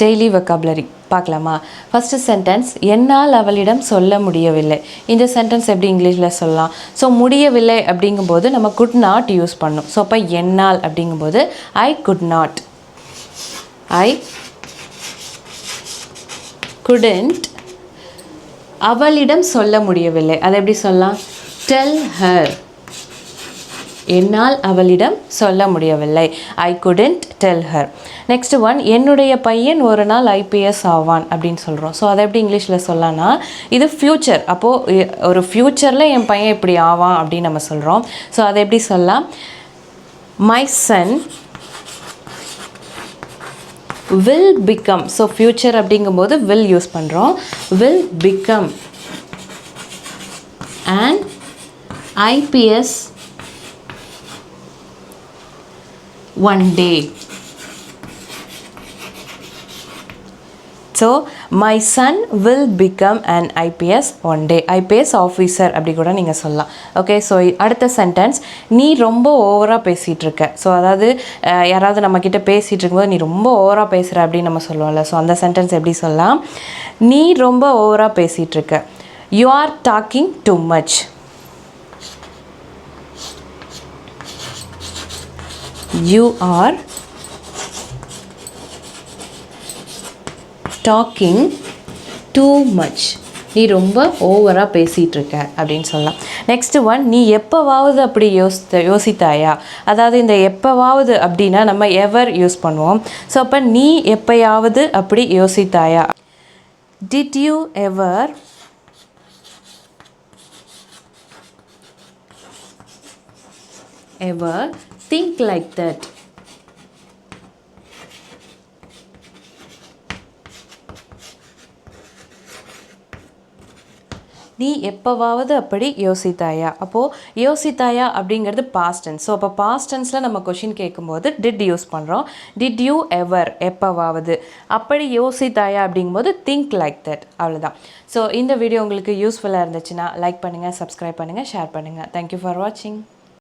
Daily vocabulary பார்க்கலாமா? First sentence என்னால் அவளிடம் சொல்ல முடியவில்லை. இந்த சென்டென்ஸ் எப்படி இங்கிலீஷில் சொல்லலாம்? ஸோ முடியவில்லை அப்படிங்கும்போது நம்ம குட் நாட் யூஸ் பண்ணும். ஸோ அப்போ என்னால் அப்படிங்கும்போது I could not I couldn't அவளிடம் சொல்ல முடியவில்லை. அதை எப்படி சொல்லலாம்? டெல் ஹர் என்னால் அவளிடம் சொல்ல முடியவில்லை. I couldn't tell her next one என்னுடைய பையன் ஒரு நாள் ஐபிஎஸ் ஆவான் அப்படின்னு சொல்கிறோம் ஸோ அதை எப்படி இங்கிலீஷில் சொல்லலாம்னா இது ஃப்யூச்சர் அப்போது ஒரு ஃப்யூச்சரில் என் பையன் இப்படி ஆவான் அப்படின்னு நம்ம சொல்கிறோம் ஸோ அதை எப்படி சொல்லலாம்? My son will become so future அப்படிங்கும்போது வில் யூஸ் பண்ணுறோம் will become and IPS one day so my son will become an IPS one day IPS officer அப்படி கூட நீங்கள் சொல்லலாம். ஓகே ஸோ அடுத்த சென்டென்ஸ் நீ ரொம்ப ஓவராக பேசிகிட்டு இருக்க ஸோ அதாவது யாராவது நம்மக்கிட்ட பேசிகிட்டு இருக்கும்போது நீ ரொம்ப ஓவராக பேசுகிற அப்படின்னு நம்ம சொல்லுவோம்ல. ஸோ அந்த சென்டென்ஸ் எப்படி சொல்லலாம்? நீ ரொம்ப ஓவராக பேசிகிட்டு இருக்க you are talking too much you are talking too much நீ ரொம்ப ஓவராக பேசிகிட்டு இருக்க அப்படின்னு சொல்லலாம். நெக்ஸ்ட்டு ஒன் நீ எப்போவாவது அப்படி யோசித்த யோசித்தாயா? அதாவது இந்த எப்போவாவது அப்படின்னா நம்ம எவர் யூஸ் பண்ணுவோம். ஸோ அப்போ நீ எப்பயாவது அப்படி யோசித்தாயா? Did you ever ever think like that நீ எப்போவாவது அப்படி யோசித்தாயா? அப்போது யோசித்தாயா அப்படிங்கிறது பாஸ்ட் டென்ஸ் ஸோ அப்போ பாஸ்ட் டென்ஸில் நம்ம கொஷின் கேட்கும்போது டிட் யூஸ் பண்ணுறோம் டிட் யூ எவர் எப்போவாவது அப்படி யோசித்தாயா அப்படிங்கும்போது திங்க் லைக் தட் அவ்வளோதான் ஸோ இந்த வீடியோ உங்களுக்கு யூஸ்ஃபுல்லாக இருந்துச்சுன்னா லைக் பண்ணுங்கள் சப்ஸ்கிரைப் பண்ணுங்கள் ஷேர் பண்ணுங்கள் தேங்க்யூ ஃபார் வாட்சிங்